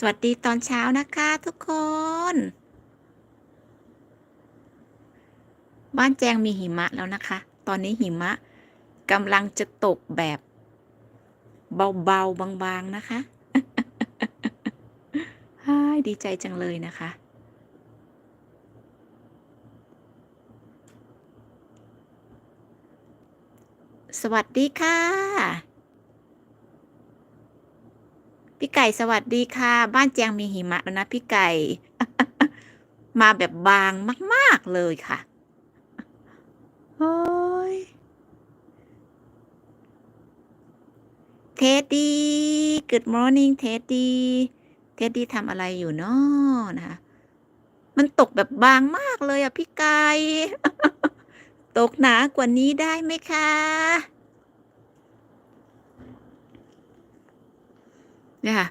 สวัสดีตอนเช้านะคะทุกคน บ้านแจงมีหิมะแล้วนะคะ ตอนนี้หิมะกำลังจะตกแบบ เบาๆ บางๆ นะคะฮ่ายดีใจจังเลยนะคะ สวัสดีค่ะ พี่ไก่สวัสดีค่ะ บ้านแจงมีหิมะแล้วนะพี่ไก่ มาแบบบางมาก ๆ เลยค่ะโอ้ยเท็ดดี้ Good morning เท็ดดี้ เท็ดดี้ทำอะไรอยู่นาะนะคะ มันตกแบบบางมากเลยอะพี่ไก่ ตกหนากว่านี้ได้ไหมคะ เนี่ยค่ะ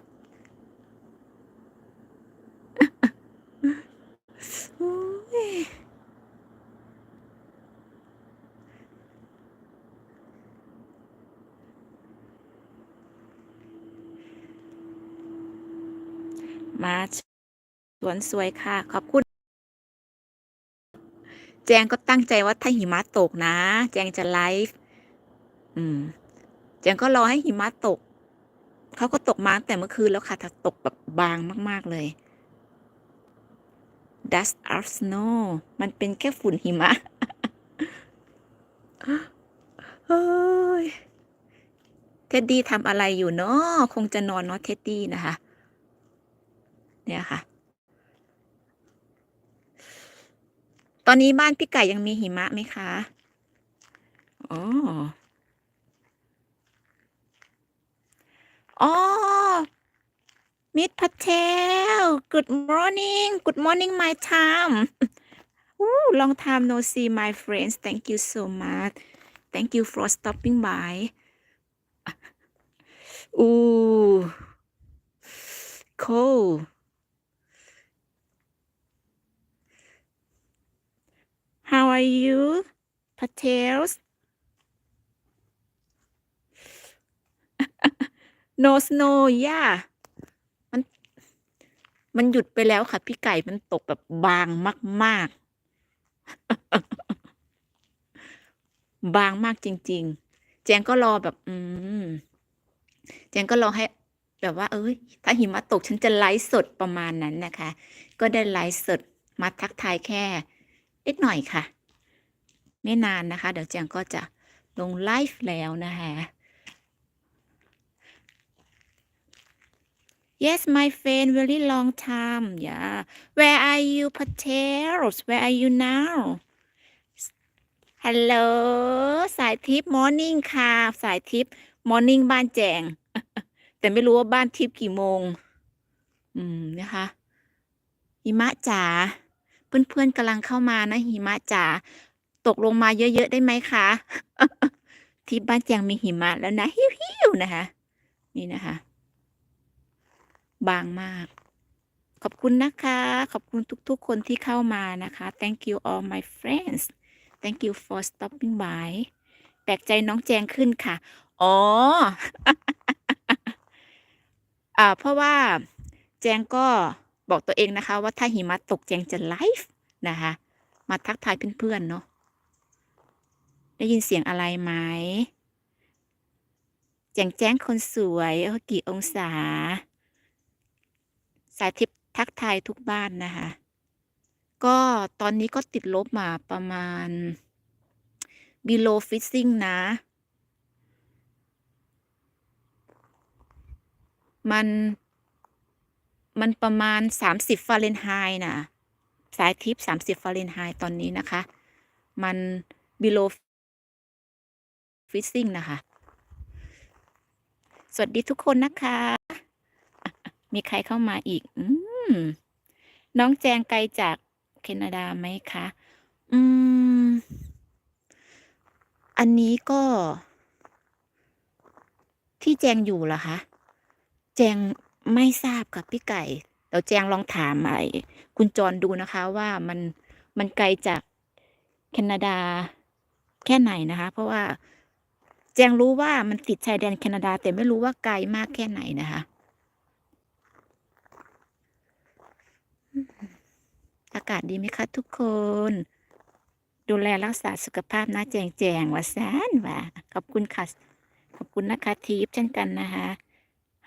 มาสวนสวยค่ะ ขอบคุณ แจงก็ตั้งใจว่าถ้าหิมะตกนะ แจงจะไลฟ์อืม แจงก็รอให้หิมะตก เขาก็ตกมาตั้งแต่เมื่อคืนแล้วค่ะถ้าตกแบบบางมาก ๆ เลย dust or snow มันเป็นแค่ฝุ่นหิมะเฮ้ยเท็ดดี้ทำอะไรอยู่เนาะคงจะนอนเนาะเท็ดดี้นะคะ เนี่ยค่ะ ตอนนี้บ้านพี่ไก่ยังมีหิมะไหมคะ อ๋อ Oh, Miss Patel. Good morning. Good morning my time Ooh, long time no see my friends. Thank you so much. Thank you for stopping by. Ooh. Cool. How are you Patels No snow yeah มัน มันหยุดไปแล้วค่ะ พี่ไก่มันตกแบบบางมาก ๆ บางมากจริง ๆ แจงก็รอแบบ อืม แจงก็รอให้ แบบว่า เอ้ย ถ้าหิมะตกฉันจะไลฟ์สดประมาณนั้นนะคะ ก็ได้ไลฟ์สดมาทักทายแค่นิดหน่อยค่ะ ไม่นานนะคะ เดี๋ยวแจงก็จะลงไลฟ์แล้วนะคะ Yes my friend very long time yeah where are you Patels where are you now Hello สายทิพย์ morning ค่ะ สายทิพย์ morning บ้านแจง แต่ไม่รู้ว่าบ้านทิพย์กี่โมง อืม นะคะหิมะจ๋า เพื่อนๆกำลังเข้ามานะหิมะจ๋า ตกลงมาเยอะๆได้ไหมคะที่บ้านแจงมีหิมะแล้วนะ หิวๆนะคะ นี่นะคะ บางมาก ขอบคุณนะคะ ขอบคุณทุกๆ คนที่เข้ามานะคะ Thank you all my friends Thank you for stopping by แปลกใจน้องแจงขึ้นค่ะ อ๋อ อ่า เพราะว่าแจงก็บอกตัวเองนะคะ ว่าถ้าหิมะตกแจงจะไลฟ์นะคะ มาทักทายเพื่อนๆเนาะ ได้ยินเสียงอะไรไหมแจงแจ้งคนสวยเออกี่องศา สายทิพย์ทักทายทุกบ้านนะคะ ก็ตอนนี้ก็ติดลบมาประมาณ below freezing นะ มัน มันประมาณ 30ฟาเรนไฮต์นะสายทิพย์30ฟาเรนไฮต์ตอนนี้นะคะ มัน below freezing นะคะ สวัสดีทุกคนนะคะ มีใครเข้ามาอีก อืม น้องแจงไกลจากแคนาดาไหมคะ อืม อันนี้ก็ ที่แจงอยู่เหรอคะ แจงไม่ทราบค่ะพี่ไก่เดี๋ยวแจงลองถามไอ้คุณจรดูนะคะ ว่ามันมันไกลจากแคนาดาแค่ไหนนะคะ เพราะว่า แจงรู้ว่ามันติดชายแดนแคนาดา แต่ไม่รู้ว่าไกลมากแค่ไหนนะคะากาศดีไหมคะทุกคน ดูแลรักษาสุขภาพนะแจงแจงว่าแซนว่าขอบคุณค่ะ ขอบคุณนะคะทีฟเช่นกันนะคะ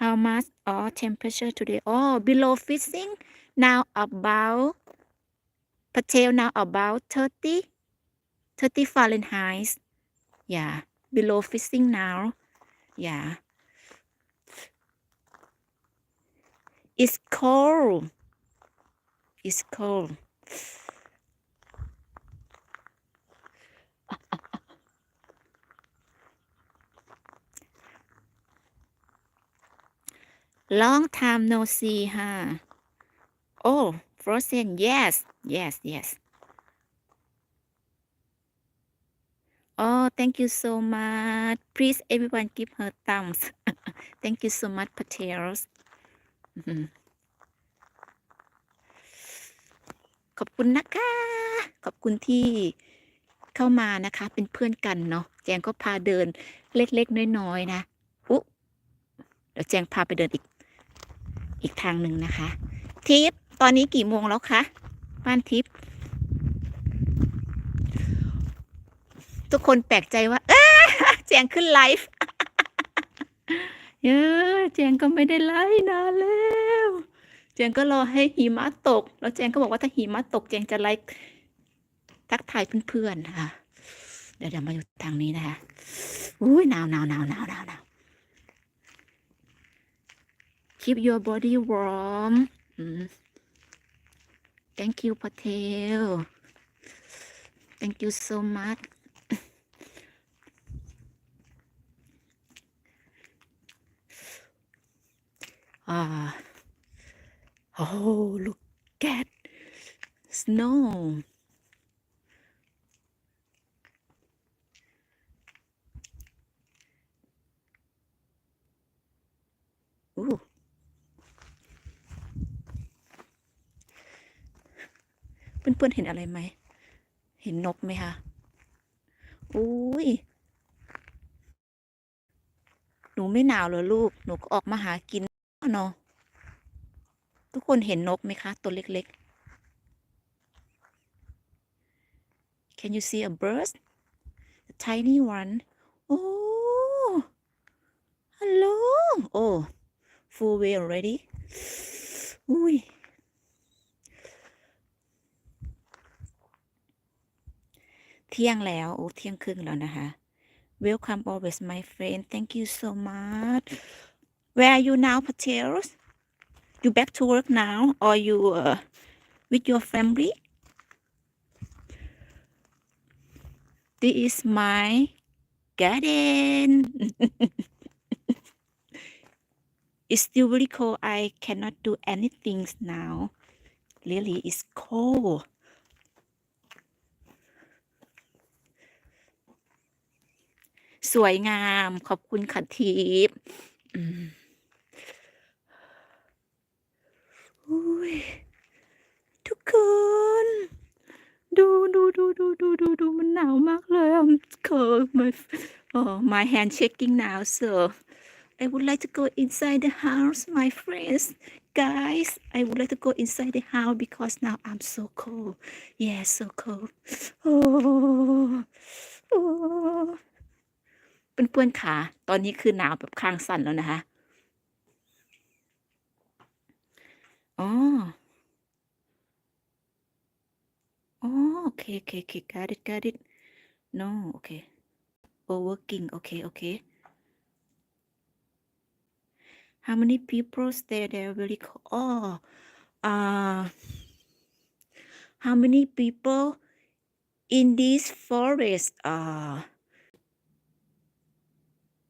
How much or temperature today oh below freezing now about Patel now about 30 30 Fahrenheit yeah below freezing now yeah it's cold it's cold long time no see huh? oh frozen yes yes yes. Oh thank you so much. Please everyone give her thumbs. Thank you so much potatoes ขอบคุณนะคะ ขอบคุณที่เข้ามานะคะ เป็นเพื่อนกันเนาะแจงก็พาเดินเล็กๆน้อยๆนะอุ๊เดี๋ยวแจงพาไปเดินอีก อีกทางหนึ่งนะคะ ทิปตอนนี้กี่โมงแล้วคะบ้านทิปทุกคนแปลกใจว่าเอ๊ะแจงขึ้นไลฟ์เยอะแจงก็ไม่ได้ไลฟ์นานแล้ว แจงก็รอให้หิมะตก แล้วแจงก็บอกว่าถ้าหิมะตกแจงจะไลฟ์ทักทายเพื่อนๆนะคะเดี๋ยวเดี๋ยวมาอยู่ทางนี้นะคะอุ้ยหนาวหนาวหนาวหนาวหนาวหนาว keep your body warm thank you Patel thank you so much อ่า oh look at snow อู้เพื่อนๆเห็นอะไรไหม เห็นนกไหมคะอุ้ย หนูไม่หนาวเหรอลูก หนูก็ออกมาหากินเนาะ ทุกคนเห็นนกไหมคะ ตัวเล็กๆ Can you see a bird a tiny one oh hello oh full way already อุ้ย เที่ยงแล้ว โอ้ เที่ยงครึ่งแล้วนะคะ Welcome always my friend thank you so much Where are you now Patels You back to work now or you uh, with your family This is my garden It's still very cold I cannot do anything now Really it's cold สวยงาม ขอบคุณค่ะทิพย์ ทุกคน ดูดูดูดูดูดูดูมันหนาวมากเลย I'm cold my oh my hand shaking now so I would like to go inside the house my friends guys I would like to go inside the house because now I'm so cold yeah so cold oh oh เพื่อนๆค่ะตอนนี้คือหนาวแบบคางสั่นแล้วนะคะ อ๋ออ๋อโอเคโอเคโอเค got it got it no โอเค overworking โอเคโอเค how many people stay there very cold oh uh how many people in this forest uh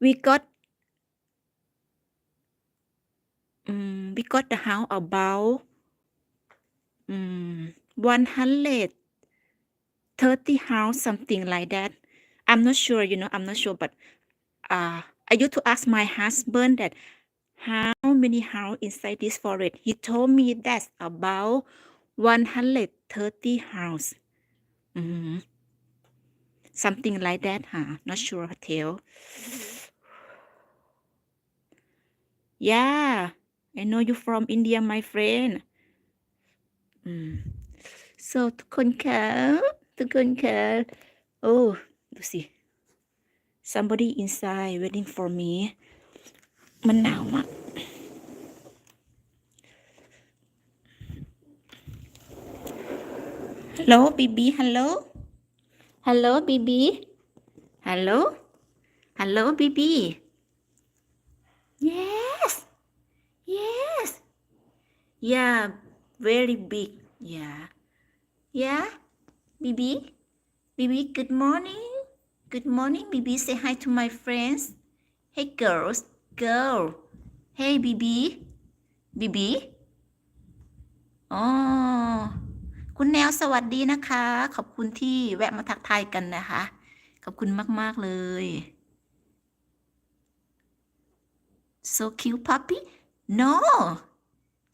we got um, we got the house about um, 130 house something like that. I'm not sure you know i'm not sure but uh, i used to ask my husband that how many house inside this forest? He told me that's about 130 house. Mhm. something like that huh? Not sure hotel yeah I know you from India my friend อืม so ทุกคนค่ะทุกคนค่ะโอ้ดูสิ somebody inside waiting for me มันหนาวมาก Hello, BB. Hello. Hello, BB. Hello. Hello, BB. Yes. Yes. Yeah, very big. Yeah. Yeah. BB. BB, good morning. Good morning, BB. Say hi to my friends. Hey, girls. Girl. Hey, BB. BB. Oh. คุณแนวสวัสดีนะคะ ขอบคุณที่แวะมาทักทายกันนะคะ ขอบคุณมาก ๆ เลย so cute puppy no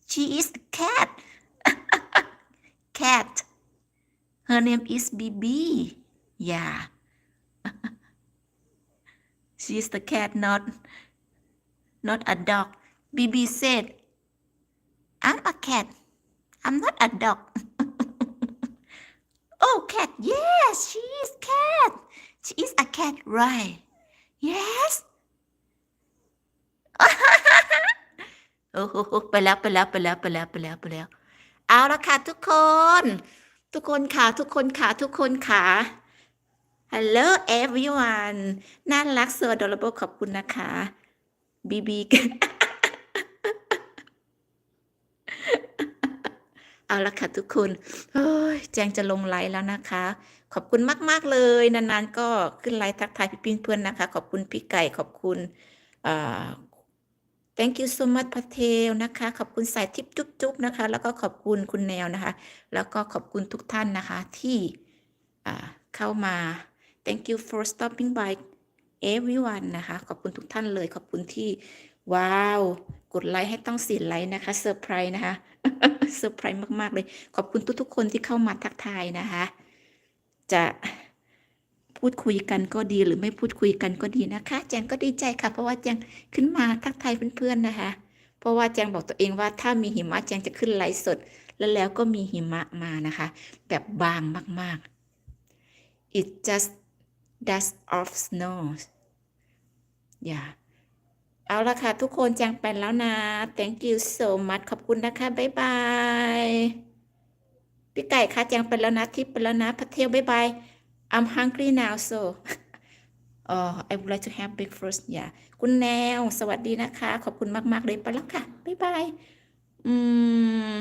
she is a cat cat her name is BB yeah she is the cat not not a dog BB said I'm a cat I'm not a dog Oh, cat. Yes, she is cat. She is a cat, right? Yes. โอ้โหไปแล้วไปแล้วไปแล้วไปแล้วไปแล้วไปแล้ว เอาละค่ะทุกคน ทุกคนค่ะทุกคนค่ะทุกคนค่ะ Hello everyone น่ารัก so adorable ขอบคุณนะคะบีบีกเอาละค่ะทุกคนเฮ้ยแจงจะลงไลฟ์แล้วนะคะ ขอบคุณมาก ๆ เลย นาน ๆ ก็ขึ้นไลฟ์ทักทายพี่ปิ้งเพื่อนนะคะ ขอบคุณพี่ไก่ ขอบคุณอ่า thank you so much พัทเทลนะคะ ขอบคุณสายทิปจุ๊บๆนะคะ แล้วก็ขอบคุณคุณแนวนะคะ แล้วก็ขอบคุณทุกท่านนะคะที่เข้ามา thank you for stopping by everyone นะคะ ขอบคุณทุกท่านเลย ขอบคุณที่ว้าว กดไลค์ให้ต้องสี่ไลค์นะคะเซอร์ไพรส์นะคะเซอร์ไพรส์มาก ๆ เลย ขอบคุณทุกๆคนที่เข้ามาทักทายนะคะ จะ พูดคุยกันก็ดีหรือไม่พูดคุยกันก็ดีนะคะ แจงก็ดีใจค่ะ เพราะว่าแจงขึ้นมาทักทายเพื่อนๆนะคะ เพราะว่าแจงบอกตัวเองว่าถ้ามีหิมะแจงจะขึ้นไลฟ์สด แล้วแล้วก็มีหิมะมานะคะ แบบบางมากๆ it just dust of snow อย่าเอาละค่ะ ทุกคนแจงไปแล้วนะ thank you so much ขอบคุณนะคะบ๊ายบายพี่ไก่คะแจงไปแล้วนะทิปไปแล้วนะพัทเทลบ๊ายบาย I'm hungry now so อ๋อ I would like to have breakfast อย่าคุณแนว สวัสดีนะคะ ขอบคุณมาก ๆ เลยไปแล้วค่ะ บ๊ายบาย อืม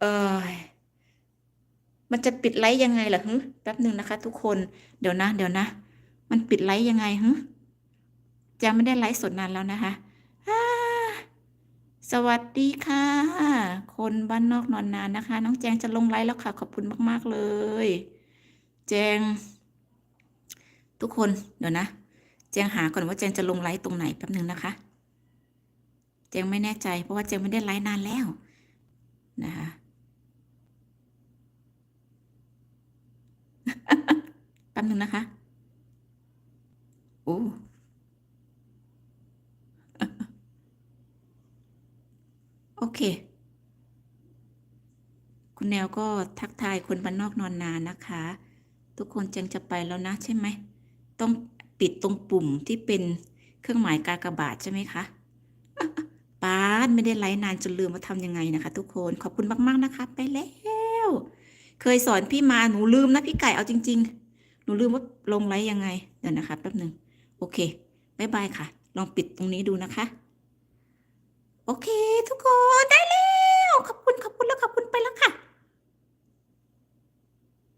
เออมันจะปิดไลฟ์ยังไงล่ะฮึแป๊บหนึ่งนะคะ ทุกคน เดี๋ยวนะ เดี๋ยวนะ มันปิดไลฟ์ยังไงฮึจะไม่ได้ไลฟ์สดนานแล้วนะคะ สวัสดีค่ะ คนบ้านนอกนอนนานนะคะ น้องแจงจะลงไลฟ์แล้วค่ะ ขอบคุณมาก ๆ เลย แจง ทุกคนเดี๋ยวนะ แจงหาก่อนว่าแจงจะลงไลฟ์ตรงไหนแป๊บหนึ่งนะคะ แจงไม่แน่ใจ เพราะว่าแจงไม่ได้ไลฟ์นานแล้วนะคะแป๊บหนึ่งนะคะโอ้โอเค คุณแนวก็ทักทายคนบ้านนอกนอนนานนะคะ ทุกคนจังจะไปแล้วนะใช่ไหม ต้องปิดตรงปุ่มที่เป็นเครื่องหมายกากบาทใช่ไหมคะป้าดไม่ได้ไลฟ์นานจนลืมว่าทำยังไงนะคะ ทุกคน ขอบคุณมากๆนะคะ ไปแล้ว เคยสอนพี่มาหนูลืมนะพี่ไก่เอาจริง ๆ หนูลืมว่าลงไลฟ์ยังไง เดี๋ยวนะคะแป๊บหนึ่งโอเคบายบายค่ะ ลองปิดตรงนี้ดูนะคะ โอเค ทุกคนได้แล้ว ขอบคุณไปแล้วค่ะ